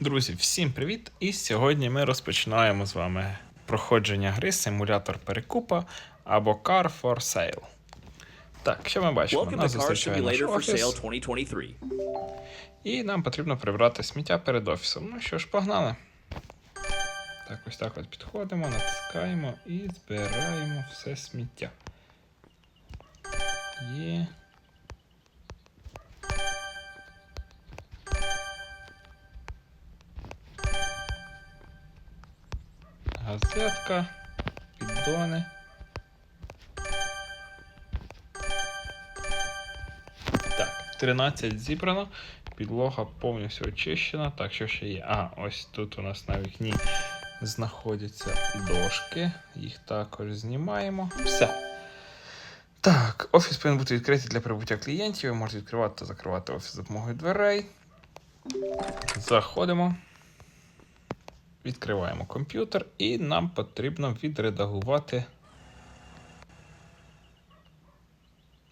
Друзі, всім привіт! І сьогодні ми розпочинаємо з вами проходження гри симулятор перекупа або Car for Sale. Так, що ми бачимо? Welcome Нас зустрічає наш офіс, Sale 2023. і нам потрібно прибрати сміття перед офісом. Ну що ж, погнали. Так, ось так от підходимо, натискаємо і збираємо все сміття. Є. Газетка, піддони. Так, 13 зібрано. Підлога повністю очищена. Так, що ще є? А, ось тут у нас на вікні знаходяться дошки. Їх також знімаємо. Все. Так, офіс повинен бути відкритий для прибуття клієнтів. Ви можете відкривати та закривати офіс за допомогою дверей. Заходимо. Відкриваємо комп'ютер, і нам потрібно відредагувати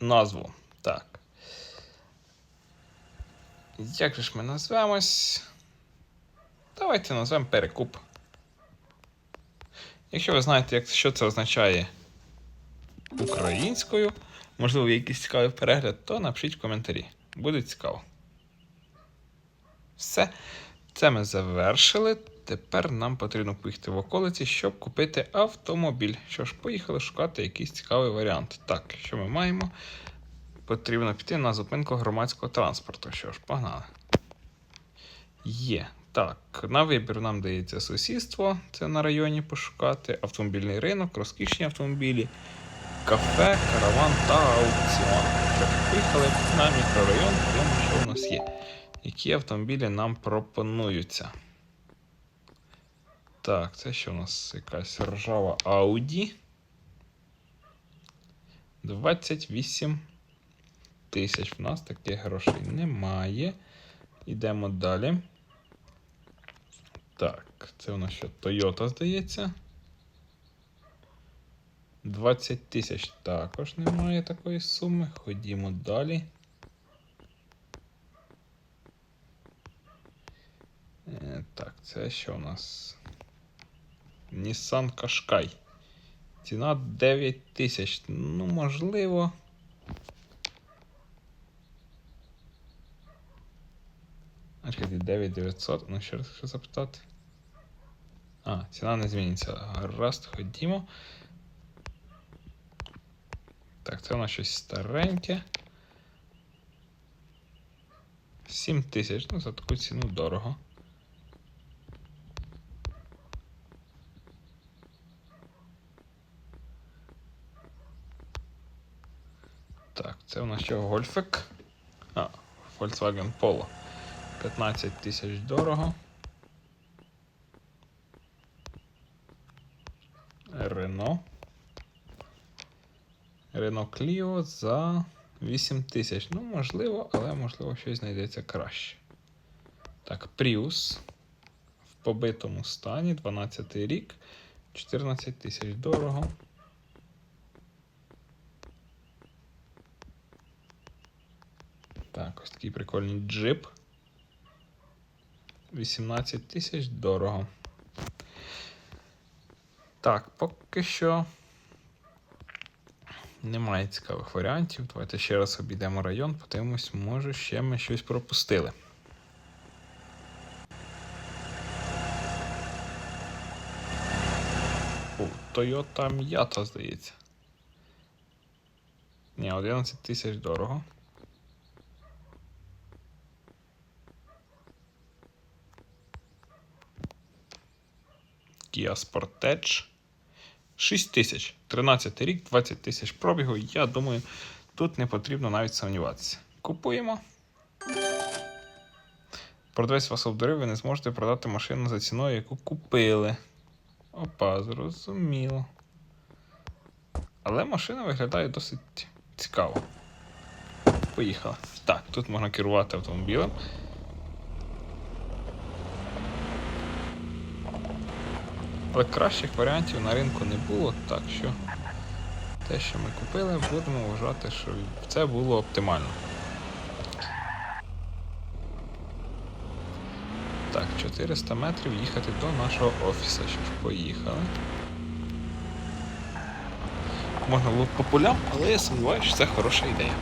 назву. Так. Як же ж ми назвемось? Давайте назвемо перекуп. Якщо ви знаєте, що це означає українською, можливо, якийсь цікавий перегляд, то напишіть в коментарі. Буде цікаво. Все. Це ми завершили. Тепер нам потрібно поїхати в околиці, щоб купити автомобіль. Що ж, поїхали шукати якийсь цікавий варіант. Так, що ми маємо? Потрібно піти на зупинку громадського транспорту. Що ж, погнали. Є. Так, на вибір нам дається сусідство, це на районі пошукати, автомобільний ринок, розкішні автомобілі, кафе, караван та аукціон. Що ж, поїхали на мікрорайон, подивимо, що у нас є. Які автомобілі нам пропонуються? Так, це що у нас якась ржава Audi. 28 тисяч. В нас таких грошей немає. Йдемо далі. Так, це у нас що? Toyota, здається. 20 тисяч також немає такої суми. Ходімо далі. Е, Так, це що у нас? Nissan Qashqai. Ціна 9 тисяч. Ну, можливо. А чекайте, 9900. Ну, ще раз хочу запитати. А, ціна не зміниться. Гаразд, ходімо. Так, це у нас щось стареньке. 7 тисяч. Ну, за таку ціну дорого. Так, це у нас що гольфик. А, Volkswagen Polo. 15 тисяч дорого. Рено. Рено Clio за 8 тисяч. Ну, можливо, але можливо щось знайдеться краще. Так, Prius в побитому стані, 12 рік, 14 тисяч дорого. Так, ось такий прикольний джип. 18 тисяч дорого. Так, поки що немає цікавих варіантів. Давайте ще раз обійдемо район, подивимось, може ще ми щось пропустили. О, Toyota Miata, здається. Ні, 11 тисяч дорого. Kia Sportage. 6 тисяч. 13 рік, 20 тисяч пробігу. Я думаю, тут не потрібно навіть сумніватися. Купуємо. Продавець вас обдурив, ви не зможете продати машину за ціною, яку купили. Опа, зрозуміло. Але машина виглядає досить цікаво. Поїхали. Так, тут можна керувати автомобілем. Але кращих варіантів на ринку не було, так що те, що ми купили, будемо вважати, що це було оптимально. Так, 400 метрів їхати до нашого офісу. Що ж, поїхали. Можна було по полям, але я сумніваюся, що це хороша ідея.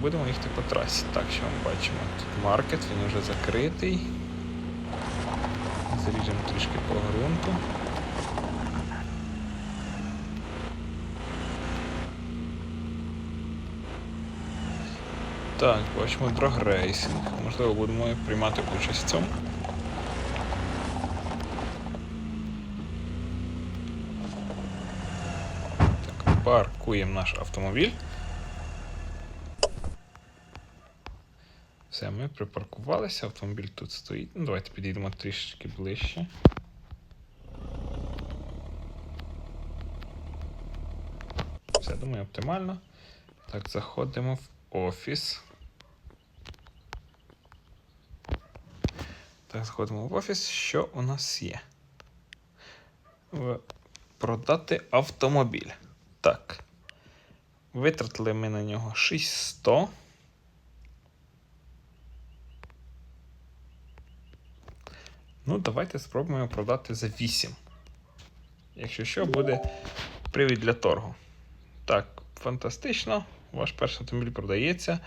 Будемо їхати по трасі. Так, що ми бачимо? Тут маркет, він вже закритий. Заріжемо трішки по ґрунту. Так, бачимо драгрейсинг. Можливо, будемо приймати участь в цьому. Так, паркуємо наш автомобіль. Все, ми припаркувалися, автомобіль тут стоїть. Ну, давайте підійдемо трішки ближче. Все, думаю, оптимально. Так, заходимо в офіс. Так, заходимо в офіс. Що у нас є? Продати автомобіль. Так. Витратили ми на нього 6100. Ну, давайте спробуємо продати за 8. Якщо що, буде привід для торгу. Так, фантастично. Ваш перший автомобіль продається.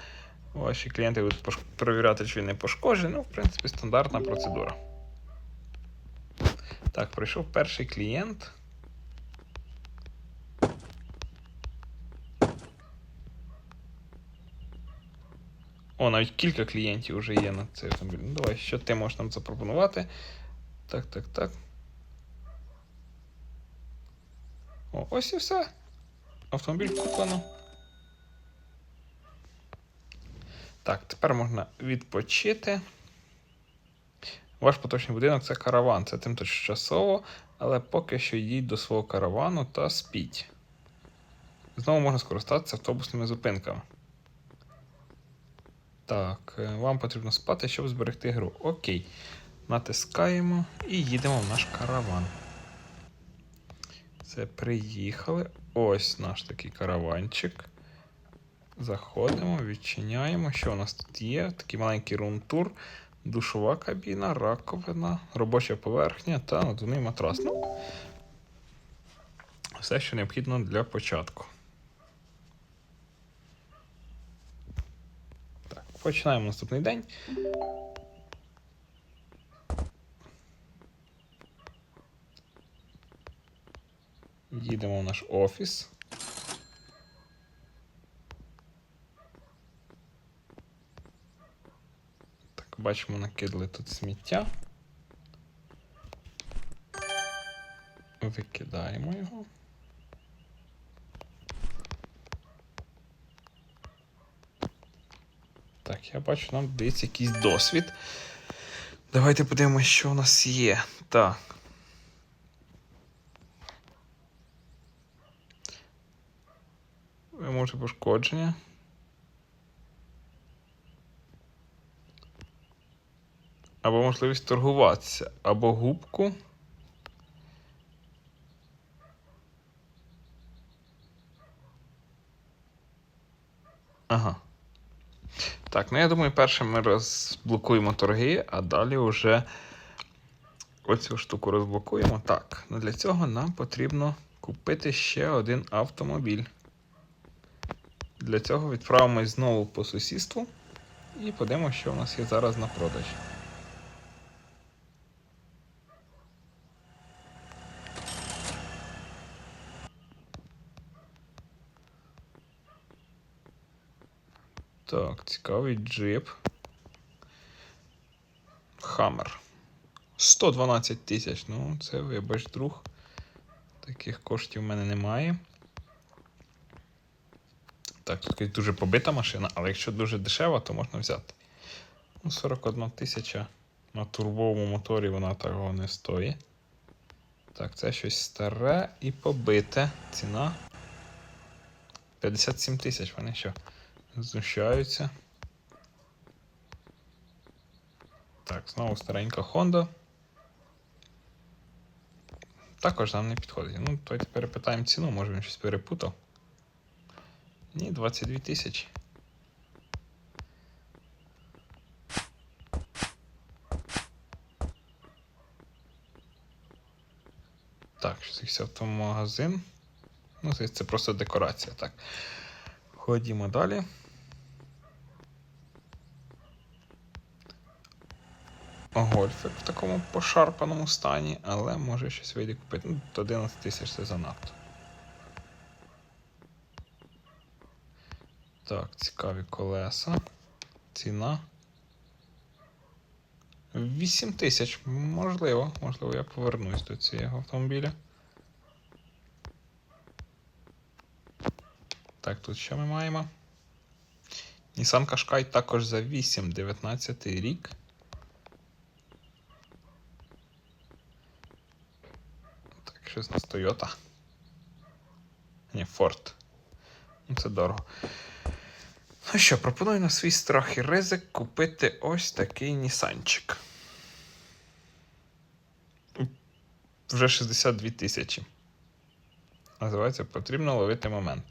Ваші клієнти будуть перевіряти, чи він не пошкоджений. Ну, в принципі, стандартна процедура. Так, прийшов перший клієнт. О, навіть кілька клієнтів вже є на цей автомобіль. Ну, давай, що ти можеш нам запропонувати? Так, так, так. О, ось і все. Автомобіль куплено. Так, тепер можна відпочити. Ваш поточний будинок це караван. Це тимчасово, але поки що йдіть до свого каравану та спіть. Знову можна скористатися автобусними зупинками. Так, е, вам потрібно спати, щоб зберегти гру. Окей. Натискаємо і їдемо в наш караван. Це приїхали. Ось наш такий караванчик. Заходимо, відчиняємо. Що у нас тут є? Такий маленький рум-тур, душова кабіна, раковина, робоча поверхня та надувний матрас. Ну, все, що необхідно для початку. Починаємо наступний день. Їдемо в наш офіс. Так, бачимо, накидали тут сміття. Викидаємо його. Я бачу, нам дається якийсь досвід. Давайте подивимося, що у нас є. Так. Ви можете пошкодження. Або можливість торгуватися, або губку. Ага. Так, ну я думаю, перше ми розблокуємо торги, а далі вже оцю штуку розблокуємо. Так, ну для цього нам потрібно купити ще один автомобіль. Для цього відправимось знову по сусідству і подивимося, що у нас є зараз на продаж. Так, цікавий джип. Хаммер. 112 тисяч. Ну, це вибач, друг. Таких коштів в мене немає. Так, тут дуже побита машина, але якщо дуже дешева, то можна взяти. Ну, 41 тисяча на турбовому моторі вона того не стоїть. Так, це щось старе і побите. Ціна 57 тисяч. Вони що? знущаються. Так, знову старенька Honda. Також нам не підходить. Ну, тоді тепер питаємо ціну, може він щось перепутав. Ні, 22 тисячі. Так, щось автомагазин. Ну, це просто декорація. так. Ходімо далі. Гольфик в такому пошарпаному стані, але може щось вийде купити. Ну, 11 тисяч це занадто. Так, цікаві колеса. Ціна. 8 тисяч. Можливо, можливо, я повернусь до цього автомобіля. Так, тут що ми маємо? Nissan Qashqai також за 8, 19 рік. Щось на Toyota. Ні, Ford. Ну, це дорого. Ну що, пропоную на свій страх і ризик купити ось такий Нісанчик. Вже 62 тисячі. Називається потрібно ловити момент.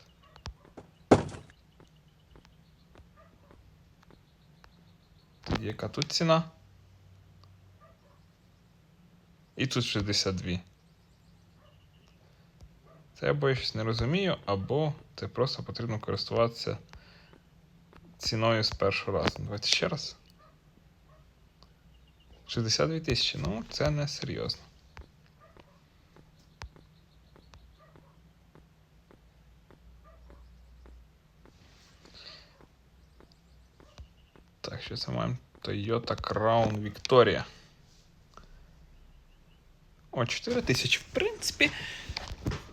Тоді яка тут ціна? І тут 62. Це або я щось не розумію, або це просто потрібно користуватися ціною з першого разу. Давайте ще раз. 62 тисячі. Ну, це не серйозно. Так, що це маємо? Toyota Crown Victoria. О, 4 тисячі. В принципі,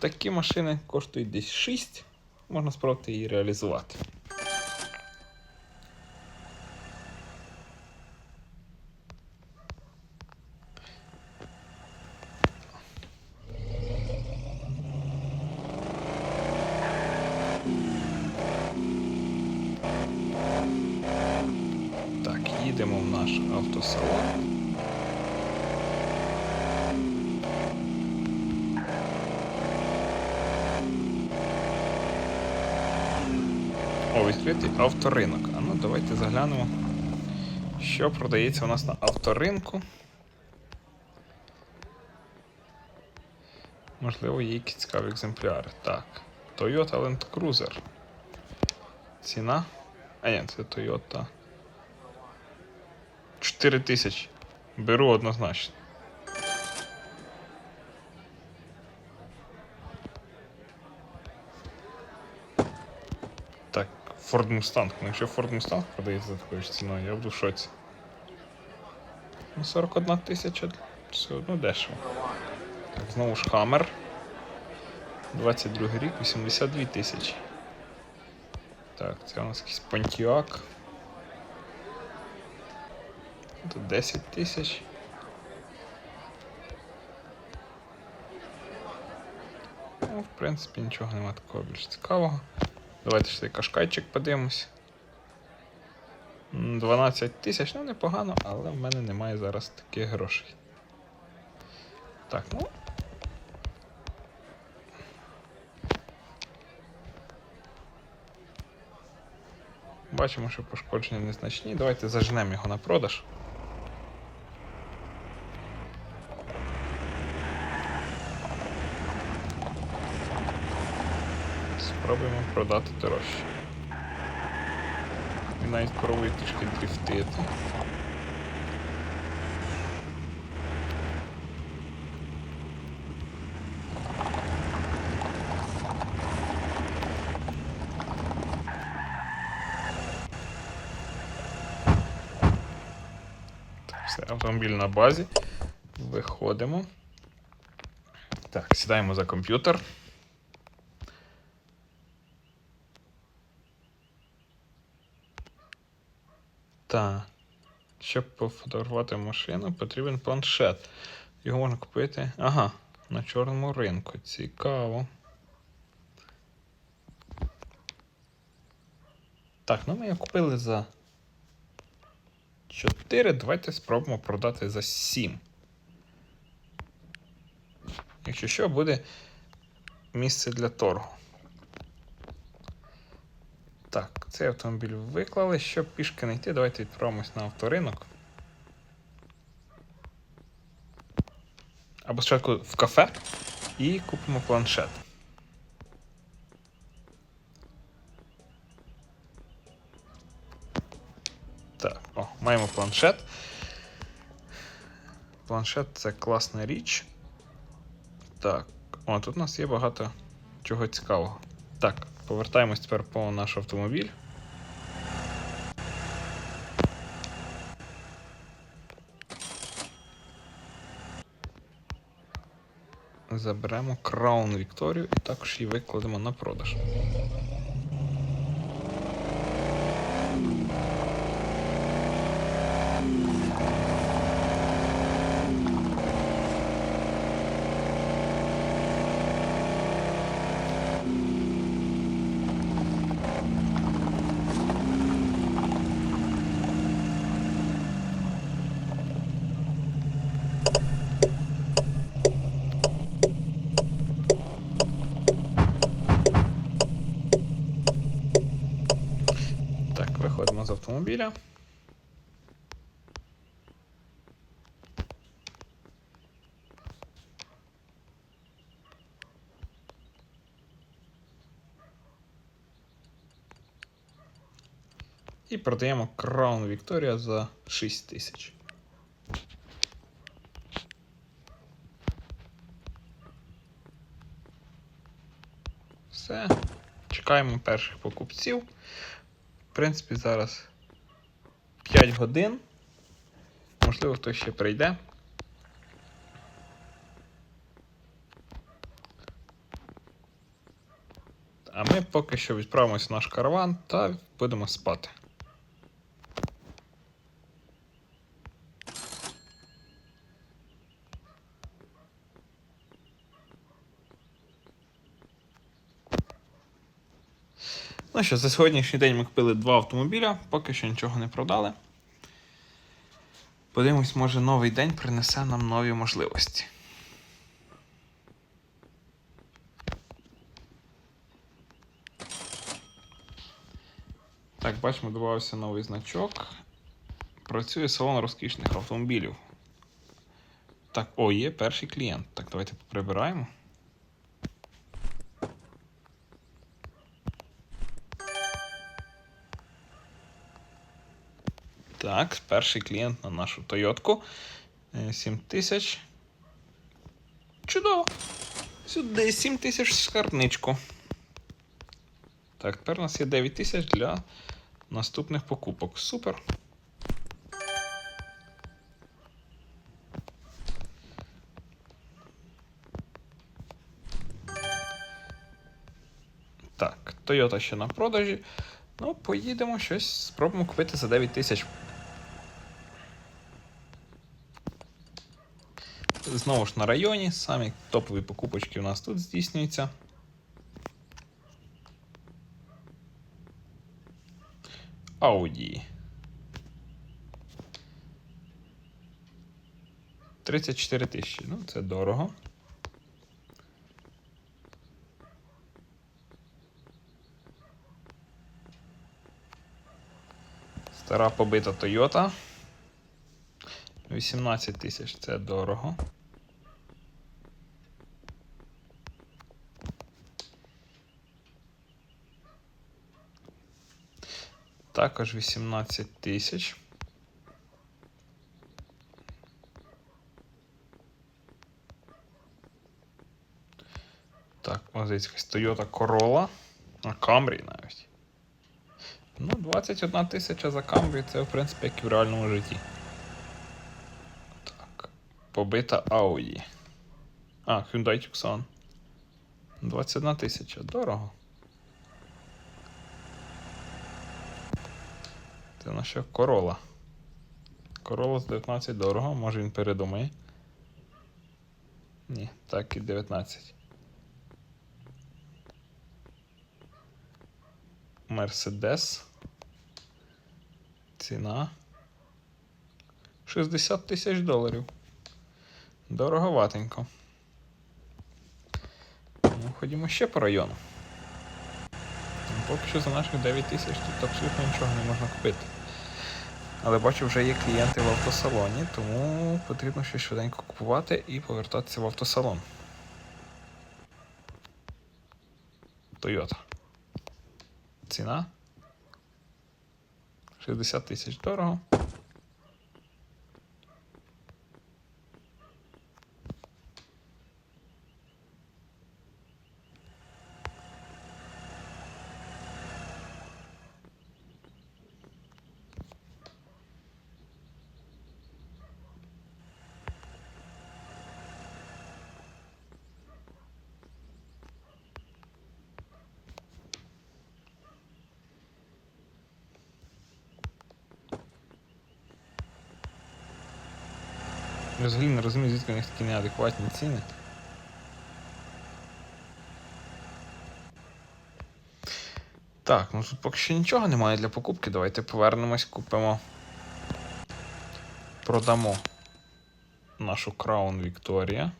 такі машини коштують десь 6. Можна спробувати її реалізувати. Так, їдемо в наш автосалон. О, відкритий авторинок. А ну давайте заглянемо, що продається у нас на авторинку. Можливо, є якісь цікаві екземпляри. Так, Toyota Land Cruiser. Ціна. А ні, це Toyota. 4 тисячі. Беру однозначно. Так, Ford Mustang. Ну, якщо Ford Mustang продається за такою ж ціною, я буду в шоці. Ну, 41 тисяча все одно дешево. Так, знову ж Hammer. 22 рік, 82 тисячі. Так, це у нас якийсь Pontiac. Тут 10 тисяч. Ну, в принципі, нічого немає такого більш цікавого. Давайте ще цей кашкайчик подивимось. М, 12 тисяч, ну непогано, але в мене немає зараз таких грошей. Так, ну. Бачимо, що пошкодження незначні. Давайте зажнемо його на продаж. Спробуємо продати дорожче. Навіть пробує трішки дрифтити. Все, автомобіль на базі. Виходимо. Так, сідаємо за комп'ютер. Так. Щоб пофотографувати машину, потрібен планшет. Його можна купити. Ага, на чорному ринку. Цікаво. Так, ну ми його купили за 4. Давайте спробуємо продати за 7. Якщо що, буде місце для торгу. Так, цей автомобіль виклали. Щоб пішки не йти, давайте відправимось на авторинок. Або спочатку в кафе. І купимо планшет. Так, о, маємо планшет. Планшет це класна річ. Так, о, тут у нас є багато чого цікавого. Так, повертаємось тепер по наш автомобіль. Заберемо Crown Victoria і також її викладемо на продаж. Так, виходимо з автомобіля. І продаємо Crown Victoria за 6 тисяч. Все. Чекаємо перших покупців. В принципі, зараз 5 годин. Можливо, хтось ще прийде. А ми поки що відправимося в наш караван та будемо спати. Ну що, за сьогоднішній день ми купили два автомобіля, поки що нічого не продали. Подивимось, може новий день принесе нам нові можливості. Так, бачимо, додавався новий значок. Працює салон розкішних автомобілів. Так, о, є перший клієнт. Так, давайте прибираємо. Так, перший клієнт на нашу Тойотку. 7 тисяч. Чудово! Сюди 7 тисяч в скарбничку. Так, тепер у нас є 9 тисяч для наступних покупок. Супер. Так, Toyota ще на продажі. Ну, поїдемо щось, спробуємо купити за 9 тисяч. Знову ж на районі, самі топові покупочки у нас тут здійснюються. Audi. 34 тисячі. Ну, це дорого. Стара побита Toyota. 18 тисяч це дорого. Також 18 тисяч. Так, ось якась Toyota Corolla. А Camry навіть. Ну, 21 тисяча за Camry це, в принципі, як і в реальному житті. Так. Побита Audi. А, Hyundai Tucson. 21 тисяча. Дорого. Це наша Corolla. Corolla з 19 дорого, може він передумає. Ні, так і 19. Мерседес. Ціна 60 тисяч доларів. Дороговатенько. Ну, ходімо ще по району. Ну, Поки що за наших 9 тисяч тут абсолютно нічого не можна купити. Але бачу, вже є клієнти в автосалоні, тому потрібно щось швиденько купувати і повертатися в автосалон. Toyota. Ціна 60 тисяч дорого. Я взагалі не розумію, звідки у них такі неадекватні ціни. Так, ну тут поки що нічого немає для покупки. Давайте повернемось, купимо. Продамо нашу Crown Victoria.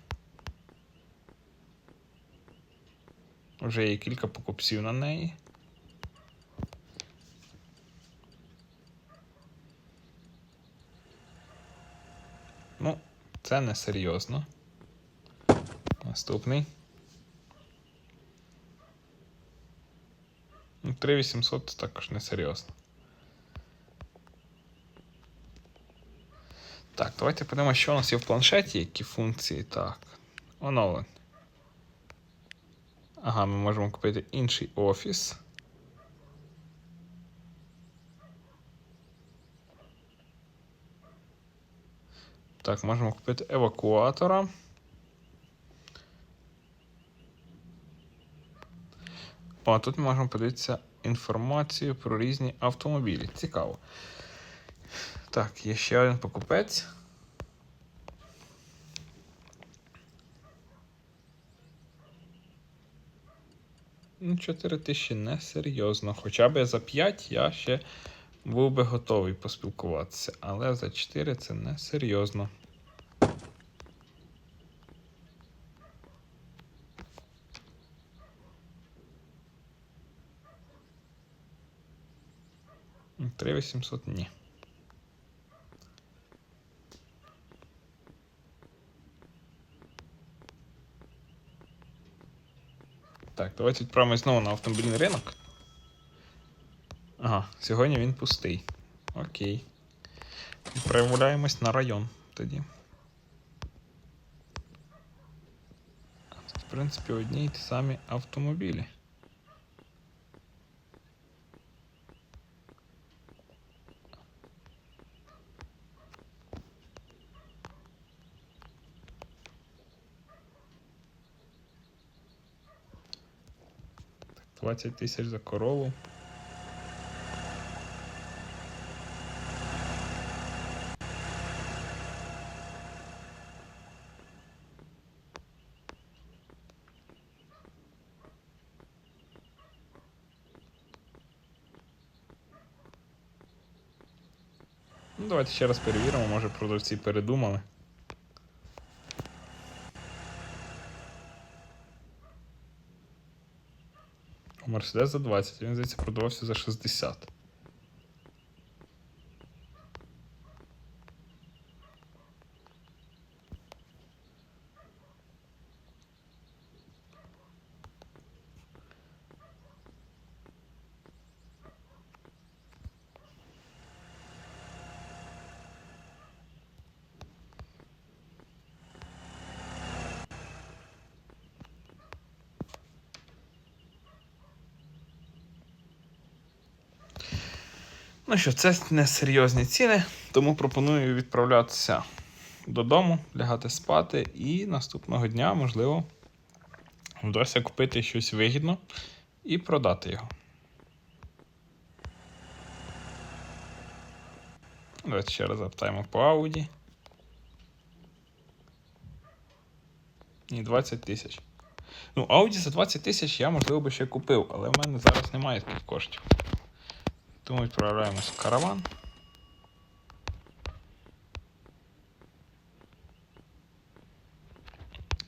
Вже є кілька покупців на неї. Ну, це не серйозно. Наступний. Ну, 3800 також не серйозно. Так, давайте подивимося, що у нас є в планшеті, які функції. Так. Оновлень. Ага, ми можемо купити інший офіс. Так, можемо купити евакуатора. О, тут ми можемо подивитися інформацію про різні автомобілі. Цікаво. Так, є ще один покупець. Ну, 4 тисячі не серйозно. Хоча б за 5 я ще був би готовий поспілкуватися, але за 4 це не серйозно. Три 800 ні. Так, давайте відправимось знову на автомобільний ринок. Ага, сьогодні він пустий. Окей. Відправляємось на район тоді. В принципі, одні й ті самі автомобілі. Так, 20 тисяч за корову. Ну, давайте ще раз перевіримо, може продавці передумали. Мерседес за 20, він, здається, продавався за 60. Ну що, це не серйозні ціни, тому пропоную відправлятися додому, лягати спати, і наступного дня, можливо, вдасться купити щось вигідно і продати його. Давайте ще раз запитаємо по Audi. Ні, 20 тисяч. Ну, Audi за 20 тисяч я, можливо, би ще купив, але в мене зараз немає таких коштів. Тому відправляємось в караван.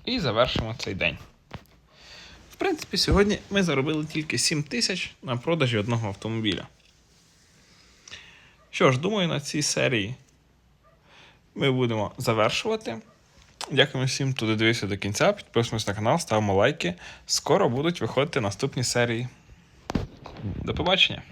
І завершимо цей день. В принципі, сьогодні ми заробили тільки 7 тисяч на продажі одного автомобіля. Що ж, думаю, на цій серії ми будемо завершувати. Дякуємо всім, хто додивився до кінця. Підписуємось на канал, ставимо лайки. Скоро будуть виходити наступні серії. До побачення!